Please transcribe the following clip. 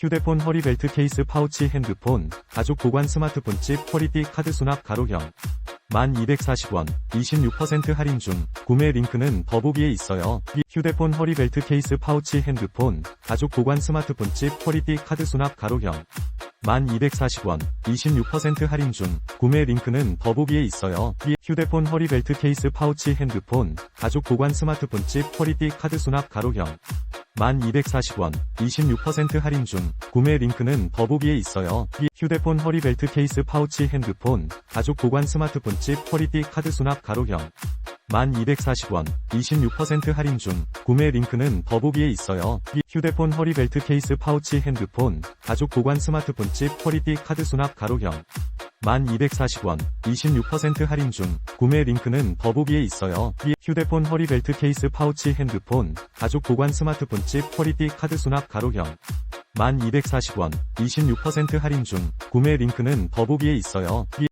휴대폰 허리벨트 케이스 파우치 핸드폰, 가죽 보관 스마트폰 칩 허리띠 카드 수납 가로형. 1240원, 26% 할인 중, 구매 링크는 더보기에 있어요. 이 휴대폰 허리벨트 케이스 파우치 핸드폰, 가죽 보관 스마트폰 칩 허리띠 카드 수납 가로형. 1240원, 26% 할인 중, 구매 링크는 더보기에 있어요. 이 휴대폰 허리벨트 케이스 파우치 핸드폰, 가죽 보관 스마트폰 칩 허리띠 카드 수납 가로형. 1240원, 26% 할인 중, 구매 링크는 더보기에 있어요. 이 휴대폰 허리벨트 케이스 파우치 핸드폰, 가죽 보관 스마트폰 칩 허리띠 카드 수납 가로형. 1240원, 26% 할인 중, 구매 링크는 더보기에 있어요. 이 휴대폰 허리벨트 케이스 파우치 핸드폰, 가죽 보관 스마트폰 칩 허리띠 카드 수납 가로형. 1240원, 26% 할인 중, 구매 링크는 더보기에 있어요. 이 휴대폰 허리벨트 케이스 파우치 핸드폰, 가죽 보관 스마트폰 칩 허리띠 카드 수납 가로형. 1240원, 26% 할인 중, 구매 링크는 더보기에 있어요. 이